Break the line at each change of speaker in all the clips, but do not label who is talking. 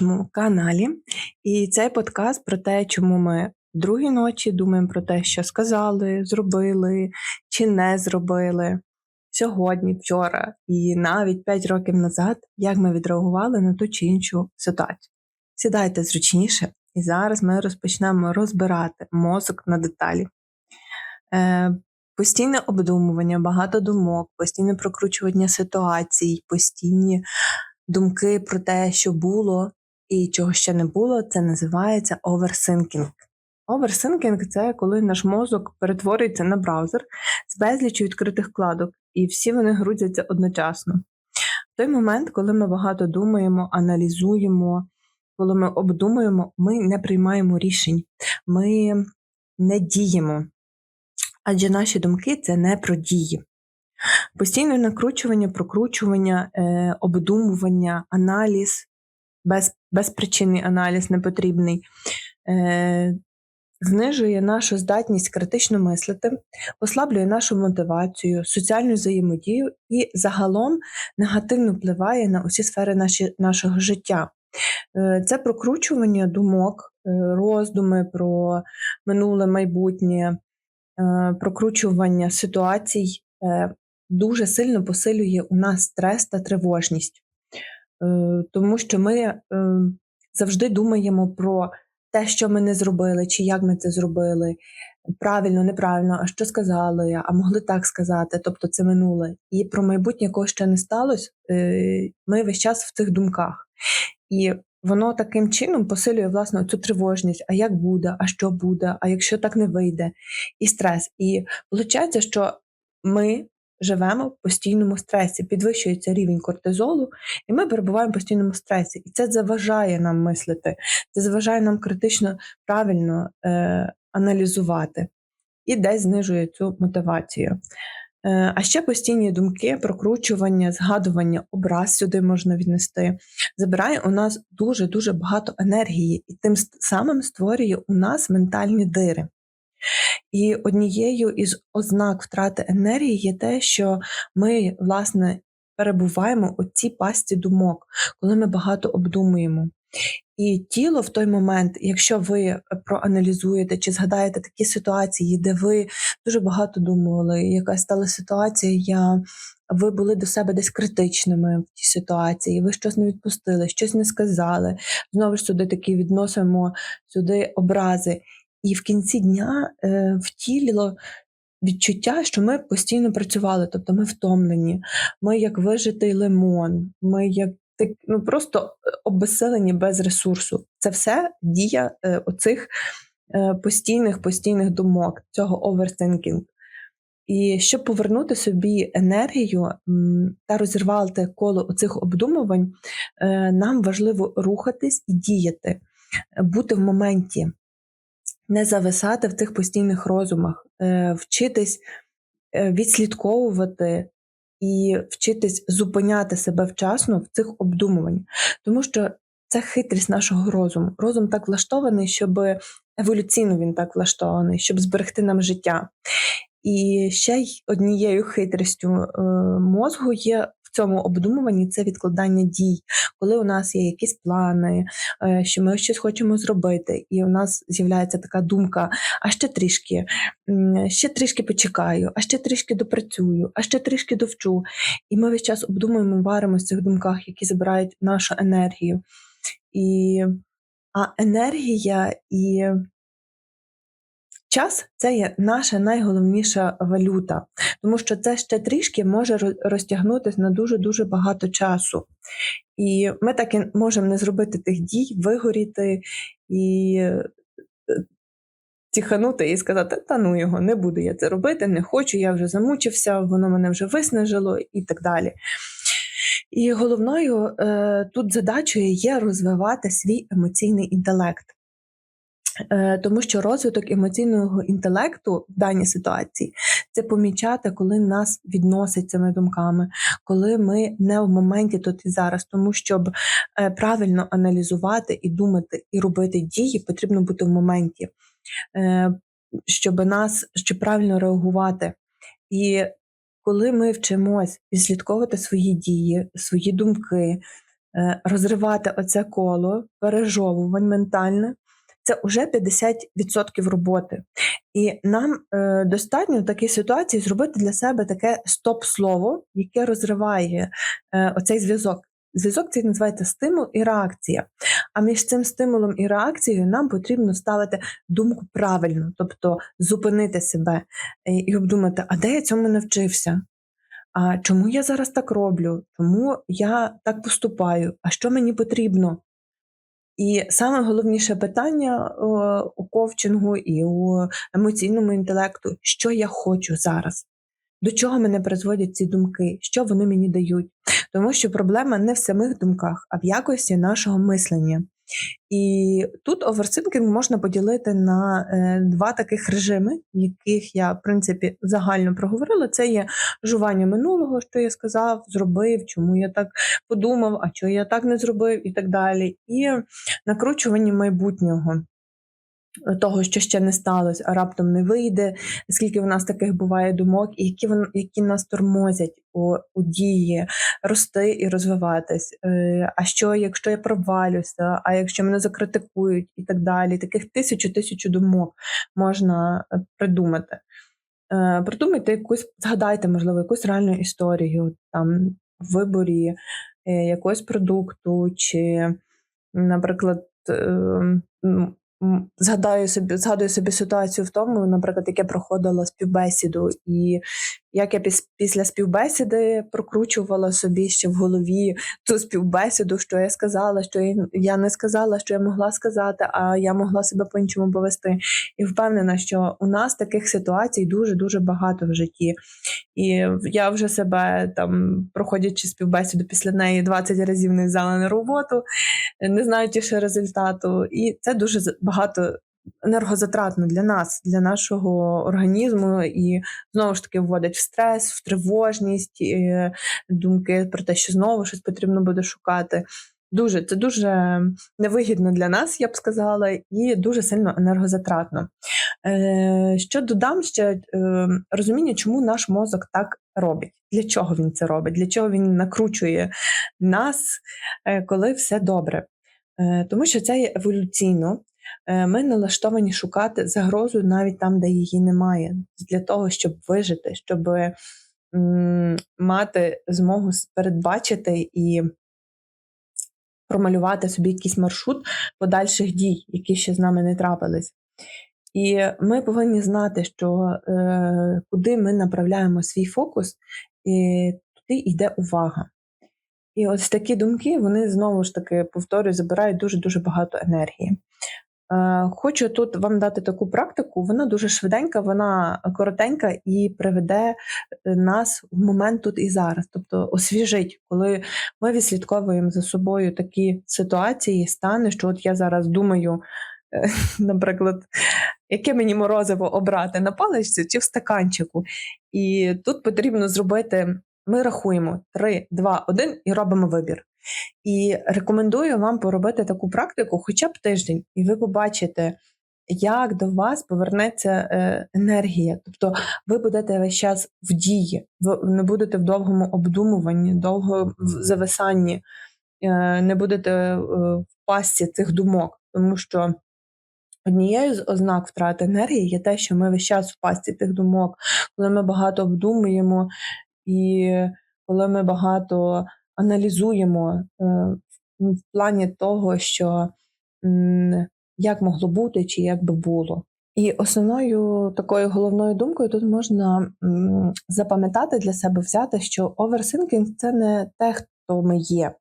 нашому каналі. І цей подкаст про те, чому ми другій ночі думаємо про те, що сказали, зробили чи не зробили сьогодні, вчора, і навіть 5 років назад, як ми відреагували на ту чи іншу ситуацію. Сідайте зручніше, і зараз ми розпочнемо розбирати мозок на деталі. Е, Постійне обдумування, багато думок, постійне прокручування ситуацій, постійні думки про те, що було і чого ще не було, це називається оверсинкінг. Оверсинкінг це коли наш мозок перетворюється на браузер з безлічю відкритих вкладок, і всі вони грузяться одночасно. В той момент, коли ми багато думаємо, аналізуємо, коли ми обдумуємо, ми не приймаємо рішень, ми не діємо. Адже наші думки це не про дії. Постійне накручування, прокручування, е, обдумування, аналіз, без, безпричинний аналіз непотрібний, е, знижує нашу здатність критично мислити, послаблює нашу мотивацію, соціальну взаємодію і загалом негативно впливає на усі сфери наші, нашого життя. Е, Це прокручування думок, е, роздуми про минуле майбутнє, е, прокручування ситуацій дуже сильно посилює у нас стрес та тривожність, тому що ми е, завжди думаємо про те, що ми не зробили, чи як ми це зробили, правильно, неправильно, а що сказали, а могли так сказати, тобто це минуле. І про майбутнє, якого ще не сталося, е, ми весь час в цих думках. І воно таким чином посилює власне цю тривожність, а як буде, а що буде, а якщо так не вийде, і стрес. І виходить, що ми живемо в постійному стресі, підвищується рівень кортизолу, і ми перебуваємо в постійному стресі. І це заважає нам мислити, це заважає нам критично правильно е, аналізувати і десь знижує цю мотивацію. Е, А ще постійні думки, прокручування, згадування, образ сюди можна віднести, забирає у нас дуже-дуже багато енергії, і тим самим створює у нас ментальні дири. І однією із ознак втрати енергії є те, що ми, власне, перебуваємо у цій пасті думок, коли ми багато обдумуємо. І тіло в той момент, якщо ви проаналізуєте чи згадаєте такі ситуації, де ви дуже багато думали, якась стала ситуація, ви були до себе десь критичними в тій ситуації, ви щось не відпустили, щось не сказали. Знову ж сюди такі відносимо сюди образи. І в кінці дня е, втіліло відчуття, що ми постійно працювали, тобто ми втомлені, ми як вижитий лимон, ми як так, ну, просто е, обезсилені без ресурсу. Це все дія е, оцих е, постійних постійних думок, цього overthinking. І щоб повернути собі енергію та розірвати коло оцих обдумувань, е, нам важливо рухатись і діяти, е, бути в моменті, не зависати в цих постійних розумах, е, вчитись е, відслідковувати і вчитись зупиняти себе вчасно в цих обдумуваннях. Тому що це хитрість нашого розуму. Розум так влаштований, щоб еволюційно він так влаштований, щоб зберегти нам життя. І ще й однією хитрістю е, мозгу є цьому обдумуванні це відкладання дій, коли у нас є якісь плани, е, що ми щось хочемо зробити, і у нас з'являється така думка: а ще трішки, ще трішки почекаю, а ще трішки допрацюю, а ще трішки довчу. І ми весь час обдумуємо, варимося в цих думках, які забирають нашу енергію. І, а енергія і час це є наша найголовніша валюта, тому що це ще трішки може розтягнутися на дуже-дуже багато часу. І ми так і можемо не зробити тих дій, вигоріти і е, тіханути і сказати, та ну його, не буду я це робити, не хочу, я вже замучився, воно мене вже виснажило і так далі. І головною е, тут задачею є розвивати свій емоційний інтелект. Е, Тому що розвиток емоційного інтелекту в даній ситуації це помічати, коли нас відносять цими думками, коли ми не в моменті тут і зараз. Тому щоб е, правильно аналізувати і думати, і робити дії, потрібно бути в моменті, Е, щоб нас щоб правильно реагувати. І коли ми вчимось відслідковувати свої дії, свої думки, розривати оце коло пережовувань ментальне, це вже 50% роботи. І нам е, достатньо в такій ситуації зробити для себе таке стоп-слово, яке розриває е, оцей зв'язок. Зв'язок цей називається стимул і реакція. А між цим стимулом і реакцією нам потрібно ставити думку правильно, тобто зупинити себе е, і обдумати, а де я цьому навчився? А чому я зараз так роблю? Чому я так поступаю? А що мені потрібно? І саме головніше питання у ковчингу і у емоційному інтелекту, що я хочу зараз, до чого мене призводять ці думки, що вони мені дають. Тому що проблема не в самих думках, а в якості нашого мислення. І тут оверсинкінг можна поділити на е, два таких режими, яких я, в принципі, загально проговорила. Це є жування минулого, що я сказав, зробив, чому я так подумав, а чого я так не зробив, і так далі. І накручування майбутнього. Того, що ще не сталося, а раптом не вийде, скільки в нас таких буває думок, і які які нас тормозять у, у дії рости і розвиватись. Е, а що, якщо я провалюся, а якщо мене закритикують і так далі, таких тисячу тисячу думок можна е, придумати. Е, придумайте якусь, згадайте, можливо, якусь реальну історію там в виборі якогось продукту, чи, наприклад, згадаю собі, згадую собі ситуацію в тому, наприклад, як я проходила співбесіду, і як я після співбесіди прокручувала собі ще в голові ту співбесіду, що я сказала, що я не сказала, що я могла сказати, а я могла себе по-іншому повести. І впевнена, що у нас таких ситуацій дуже дуже багато в житті. І я вже себе там, проходячи співбесіду після неї 20 разів не взяла на роботу, не знаючи ще результату. І це дуже багато енергозатратно для нас, для нашого організму, і знову ж таки вводить в стрес, в тривожність, і думки про те, що знову щось потрібно буде шукати. Дуже це дуже невигідно для нас, я б сказала, і дуже сильно енергозатратно. Е, Що додам ще е, розуміння, чому наш мозок так робить, для чого він це робить, для чого він накручує нас, е, коли все добре. Е, Тому що це є еволюційно. Е, ми налаштовані шукати загрозу навіть там, де її немає, для того, щоб вижити, щоб мати змогу передбачити і промалювати собі якийсь маршрут подальших дій, які ще з нами не трапились. І ми повинні знати, що е, куди ми направляємо свій фокус, і туди йде увага. І ось такі думки, вони знову ж таки повторюю, забирають дуже-дуже багато енергії. Е, хочу тут вам дати таку практику, вона дуже швиденька, вона коротенька і приведе е, нас в момент тут і зараз. Тобто освіжить, коли ми відслідковуємо за собою такі ситуації, стани, що от я зараз думаю, е, наприклад, яке мені морозиво обрати на паличці чи в стаканчику. І тут потрібно зробити. Ми рахуємо 3, 2, 1 і робимо вибір. І рекомендую вам поробити таку практику хоча б тиждень, і ви побачите, як до вас повернеться е, енергія. Тобто ви будете весь час в дії, ви не будете в довгому обдумуванні, довго в зависанні, е, не будете е, в пасті цих думок, тому що. Однією з ознак втрати енергії є те, що ми весь час в пасті тих думок, коли ми багато обдумуємо, і коли ми багато аналізуємо е, в плані того, що як могло бути чи як би було. І основною такою головною думкою тут можна запам'ятати для себе взяти, що оверсинкінг це не те, хто ми є.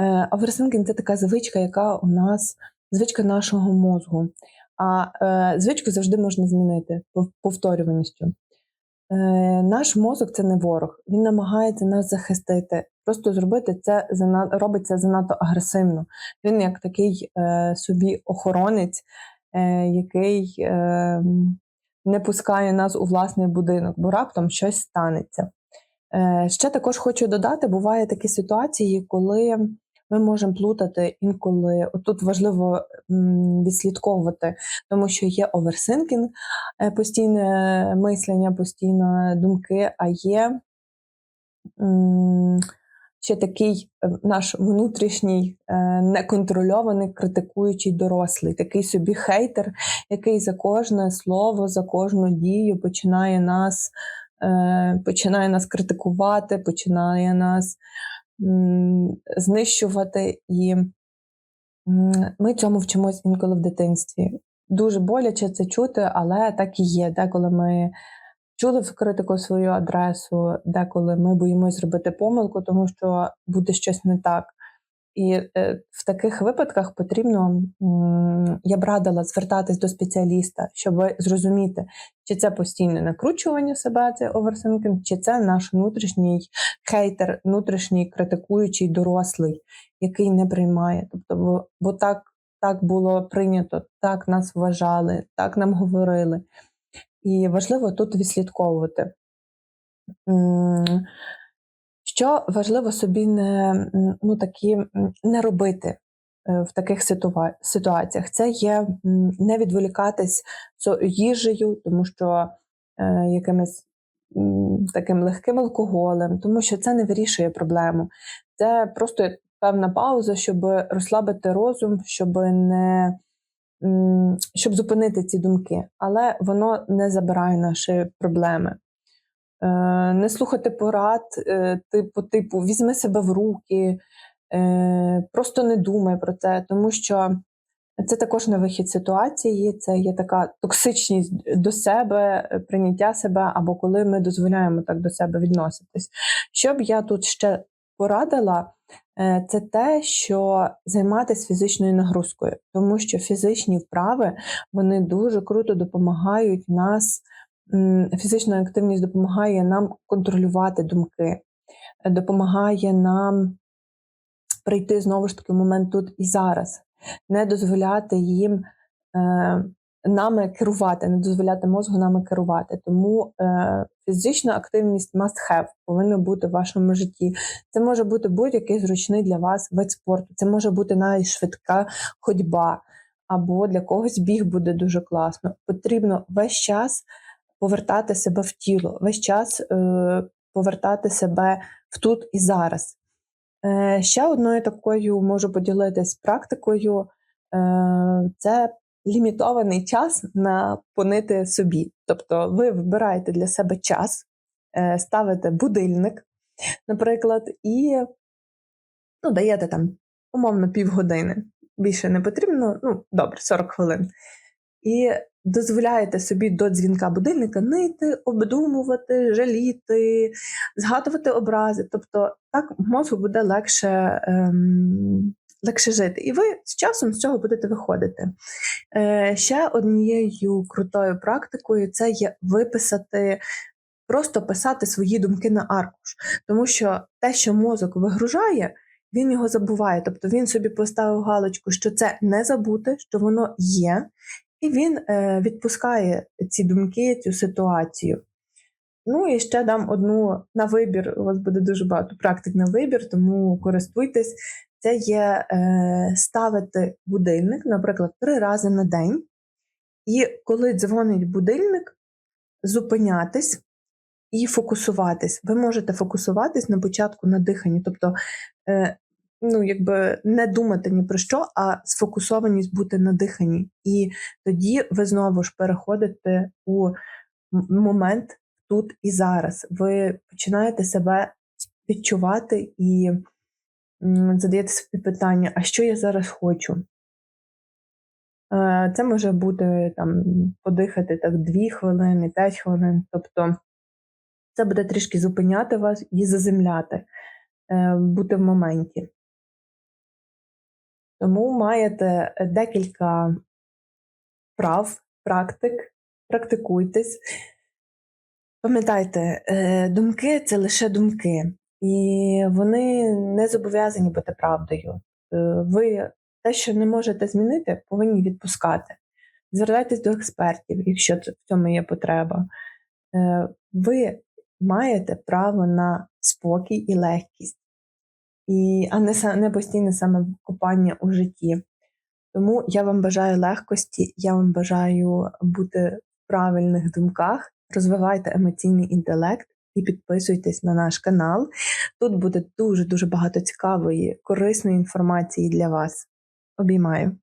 Е, оверсинкінг це така звичка, яка у нас звичка нашого мозгу. А е, звичку завжди можна змінити повторюваністю. Наш мозок це не ворог, він намагається нас захистити. Просто зробити це робить це занадто агресивно. Він як такий е, собі охоронець, е, який е, не пускає нас у власний будинок, бо раптом щось станеться. Е, Ще також хочу додати: буває такі ситуації, коли ми можемо плутати інколи. Тут важливо відслідковувати, тому що є оверсинкінг, е, постійне мислення, постійно думки, а є ще такий е, наш внутрішній е, неконтрольований критикуючий дорослий, такий собі хейтер, який за кожне слово, за кожну дію починає нас, починає нас критикувати, починає нас знищувати. І ми цьому вчимось інколи в дитинстві. Дуже боляче це чути, але так і є. Деколи ми чули в критику свою адресу, деколи ми боїмось зробити помилку, тому що буде щось не так. І е, в таких випадках потрібно, я б радила звертатись до спеціаліста, щоб зрозуміти, чи це постійне накручування себе, це оверсинкінг, чи це наш внутрішній хейтер, внутрішній критикуючий дорослий, який не приймає. Тобто, бо, бо так, так було прийнято, так нас вважали, так нам говорили. І важливо тут відслідковувати. Що важливо собі не, ну, такі, не робити е, в таких ситуа- ситуаціях, це є не відволікатись їжею, тому що е, якимось таким легким алкоголем, тому що це не вирішує проблему. Це просто певна пауза, щоб розслабити розум, щоб не щоб зупинити ці думки, але воно не забирає наші проблеми. Е, Не слухати порад, е, типу, типу, візьми себе в руки, е, просто не думай про це, тому що це також не вихід ситуації, це є така токсичність до себе, прийняття себе, або коли ми дозволяємо так до себе відноситись. Що б я тут ще порадила, це те, що займатися фізичною нагрузкою, тому що фізичні вправи вони дуже круто допомагають нас. Фізична активність допомагає нам контролювати думки, допомагає нам прийти знову ж таки в момент тут і зараз, не дозволяти їм е, нами керувати, не дозволяти мозгу нами керувати. Тому е, фізична активність must have повинна бути в вашому житті. Це може бути будь-який зручний для вас вид спорту, це може бути навіть швидка ходьба, або для когось біг буде дуже класно. Потрібно весь час повертати себе в тіло, весь час е, повертати себе в тут і зараз. Е, Ще одною такою можу поділитись практикою е, це лімітований час на понити собі. Тобто ви вибираєте для себе час, ставите будильник, наприклад, і ну, даєте там умовно півгодини. Більше не потрібно, ну добре, 40 хвилин. І дозволяєте собі до дзвінка будильника нити, обдумувати, жаліти, згадувати образи. Тобто так мозку буде легше, ем, легше жити. І ви з часом з цього будете виходити. Е, ще однією крутою практикою це є виписати, просто писати свої думки на аркуш. Тому що те, що мозок вигружає, він його забуває. Тобто він собі поставив галочку, що це не забути, що воно є, і він е, відпускає ці думки, цю ситуацію. Ну і ще дам одну на вибір. У вас буде дуже багато практик на вибір, тому користуйтесь. Це є е, ставити будильник, наприклад, три рази на день. І коли дзвонить будильник, зупинятись і фокусуватись. Ви можете фокусуватись на початку на диханні, тобто е, ну, якби не думати ні про що, а сфокусованість бути на диханні. І тоді ви знову ж переходите у момент тут і зараз. Ви починаєте себе відчувати і задаєте собі питання: а що я зараз хочу? Е, Це може бути там подихати так 2 хвилини, 5 хвилин. Тобто це буде трішки зупиняти вас і заземляти, е, бути в моменті. Тому маєте декілька прав, практик, практикуйтесь. Пам'ятайте, е, думки це лише думки, і вони не зобов'язані бути правдою. Е, Ви те, що не можете змінити, повинні відпускати. Звертайтесь до експертів, якщо в цьому є потреба. Е, Ви маєте право на спокій і легкість, і, а не, не постійне самокопання у житті. Тому я вам бажаю легкості, я вам бажаю бути в правильних думках, розвивайте емоційний інтелект і підписуйтесь на наш канал. Тут буде дуже дуже багато цікавої, корисної інформації для вас. Обіймаю!